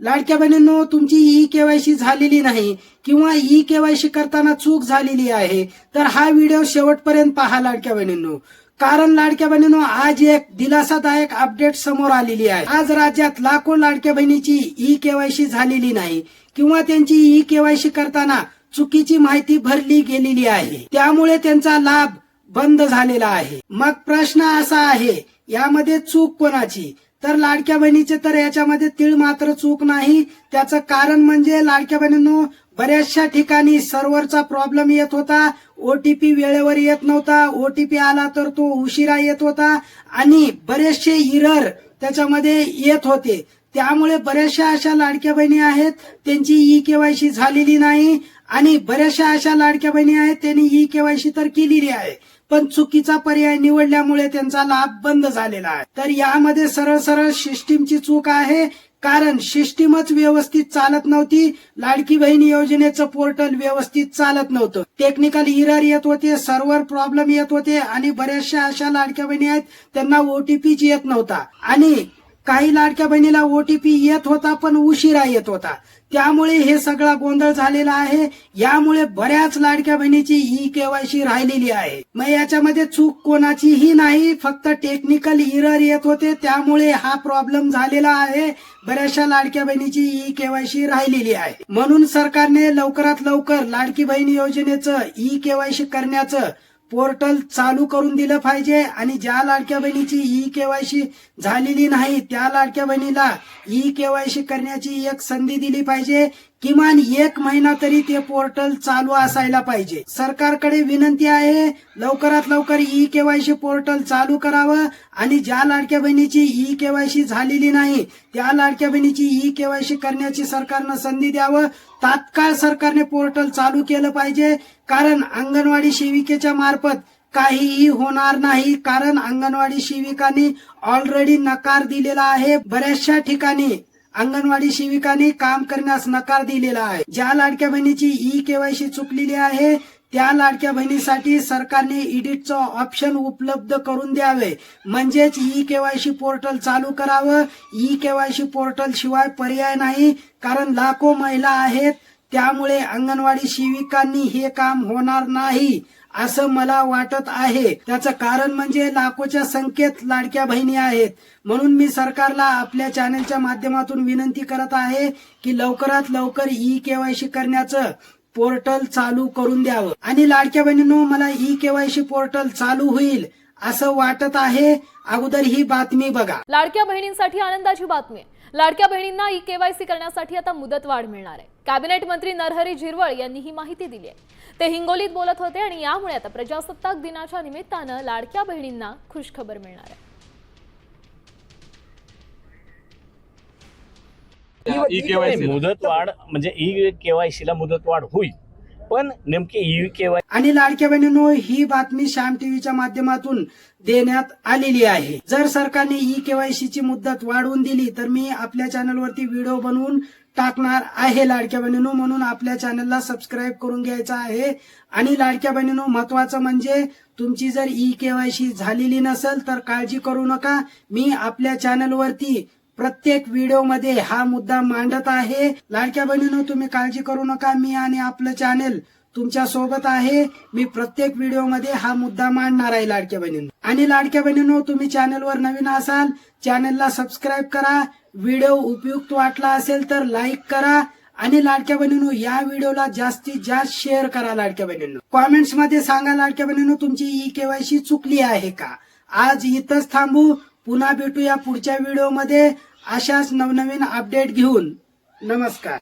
लाडक्या बहिणींनो तुमची e KYC झालेली नाही किंवा ई केवायसी करताना चूक झालेली आहे तर हा व्हिडिओ शेवटपर्यंत पहा लाडक्या बहिणींनो. कारण लाडक्या बहिणींनो आज एक दिलासादायक अपडेट समोर आलेली आहे. आज राज्यात लाखो लाडक्या बहिणीची ई केवायसी झालेली नाही किंवा त्यांची ई केवायसी करताना चुकीची माहिती भरली गेलेली आहे. त्यामुळे त्यांचा लाभ बंद झालेला आहे. मग प्रश्न असा आहे यामध्ये चूक कोणाची? तर लाडक्या बहिणीचे तर याच्यामध्ये तीळ मात्र चूक नाही. त्याचं कारण म्हणजे लाडक्या बहिणींनो बऱ्याचशा ठिकाणी सर्व्हरचा प्रॉब्लेम येत होता. ओटीपी वेळेवर येत नव्हता. ओटीपी आला तर तो उशिरा येत होता. आणि बरेचसे इरर त्याच्यामध्ये येत होते. त्यामुळे बऱ्याचशा अशा लाडक्या बहिणी आहेत त्यांची ई केवायसी झालेली नाही आणि बऱ्याचशा अशा लाडक्या बहिणी आहेत त्यांनी ई केवायसी तर केलेली आहे. पण चुकीचा पर्याय निवडल्यामुळे त्यांचा लाभ बंद झालेला आहे. तर यामध्ये सरळ सरळ सिस्टीमची चूक आहे कारण सिस्टीमच व्यवस्थित चालत नव्हती लाडकी बहीण योजनेचं पोर्टल व्यवस्थित चालत नव्हतं. टेक्निकल इरर येत होते सर्व्हर प्रॉब्लेम येत होते आणि बऱ्याचशा अशा लाडक्या बहिणी आहेत त्यांना ओटीपीच येत नव्हता. आणि काही लाडक्या बहिणीला ओटीपी येत होता पण उशिरा येत होता. त्यामुळे हे सगळा गोंधळ झालेला आहे. यामुळे बऱ्याच लाडक्या बहिणीची ई केवायसी राहिलेली आहे. मग याच्यामध्ये चूक कोणाचीही नाही फक्त टेक्निकल इरर येत होते. त्यामुळे हा प्रॉब्लेम झालेला आहे. बऱ्याचशा लाडक्या बहिणीची ई केवायसी राहिलेली आहे. म्हणून सरकारने लवकरात लवकर लाडकी बहीण योजनेचं ई केवायसी करण्याचं पोर्टल चालू करून दिलं पाहिजे आणि ज्या लाडक्या बहिणीची ई केवायसी झालेली नाही त्या लाडक्या बहिणीला ई केवायसी करण्याची एक संधी दिली पाहिजे. किमान एक महिना तरी ते पोर्टल चालू असायला पाहिजे. सरकारकडे विनंती आहे लवकरात लवकर ई केवायसी पोर्टल चालू करावं आणि ज्या लाडक्या बहिणीची ई केवायसी झालेली नाही त्या लाडक्या बहिणीची ई केवायसी करण्याची सरकारनं संधी द्यावं. तात्काळ सरकारने पोर्टल चालू केलं पाहिजे कारण अंगणवाडी सेविकेच्या मार्फत काहीही होणार नाही कारण अंगणवाडी शिविकांनी ऑलरेडी नकार दिलेला आहे. बऱ्याचशा ठिकाणी अंगणवाडी शिविकांनी काम करण्यास नकार दिलेला आहे. ज्या लाडक्या बहिणीची ई केवायसी चुकलेली आहे त्या लाडक्या बहिणीसाठी सरकारने इडिटचं ऑप्शन उपलब्ध करून द्यावे. म्हणजेच ई केवायसी पोर्टल चालू करावं. ई केवायसी पोर्टल शिवाय पर्याय नाही कारण लाखो महिला आहेत. त्यामुळे अंगणवाडी शिविकांनी हे काम होणार नाही. असं मला वाटत आहे. त्याचं कारण म्हणजे लाखोच्या संख्येत लाडक्या बहिणी आहेत. म्हणून मी सरकारला आपल्या चॅनलच्या माध्यमातून विनंती करत आहे की लवकरात लवकर ई केवायसी करण्याचं पोर्टल चालू करून द्यावं. आणि लाडक्या बहिणींनो मला ई केवायसी पोर्टल चालू होईल. असं वाटत आहे अगोदर ही बातमी बघा. लाडक्या बहिणींसाठी आनंदाची बातमी. आहे. लाडक्या बहिणींना ई केवायसी करण्यासाठी आता मुदतवाढ मिळणार आहे. कॅबिनेट मंत्री नरहरी झिरवळ यांनी ही माहिती दिली आहे. ते हिंगोलीत बोलत होते आणि यामुळे आता प्रजासत्ताक दिनाच्या निमित्तानं लाडक्या बहिणींना खुशखबर मिळणार आहे. E KYC. मुदतवाढ म्हणजे ई केवायसी ला मुदतवाढ होईल. पण नेमकी ई केवाय आणि लाडक्या बहिणीनो ही बातमी श्याम टीव्हीच्या माध्यमातून देण्यात आलेली आहे. जर सरकारने ई केवायसी ची मुदत वाढवून दिली तर मी आपल्या चॅनलवरती व्हिडिओ बनवून टाकणार आहे लाडक्या बहिणीनो. म्हणून आपल्या चॅनलला सबस्क्राईब करून घ्यायचं आहे. आणि लाडक्या बहिणीनो महत्वाचं म्हणजे तुमची जर ई केवायसी झालेली नसेल तर काळजी करू नका. मी आपल्या चॅनलवरती प्रत्येक व्हिडिओमध्ये हा मुद्दा मांडत आहे. लाडक्या बहिणीनो तुम्ही काळजी करू नका. मी आणि आपलं चॅनेल तुमच्यासोबत आहे. मी प्रत्येक व्हिडिओमध्ये हा मुद्दा मांडणार आहे लाडक्या बहिणींनो. आणि लाडक्या बहिणींनो तुम्ही चॅनेलवर नवीन असाल चॅनेलला सबस्क्राईब करा. व्हिडिओ उपयुक्त वाटला असेल तर लाईक करा. आणि लाडक्या बहिणींनो या व्हिडिओला जास्तीत जास्त शेअर करा लाडक्या बहिणींनो. कॉमेंट्समध्ये सांगा लाडक्या बहिणींनो तुमची ई केवायसी चुकली आहे का? आज इथंच थांबू. पुन्हा भेटूया पुढच्या व्हिडिओमध्ये. अशाच नवनवीन अपडेट घेऊन. नमस्कार.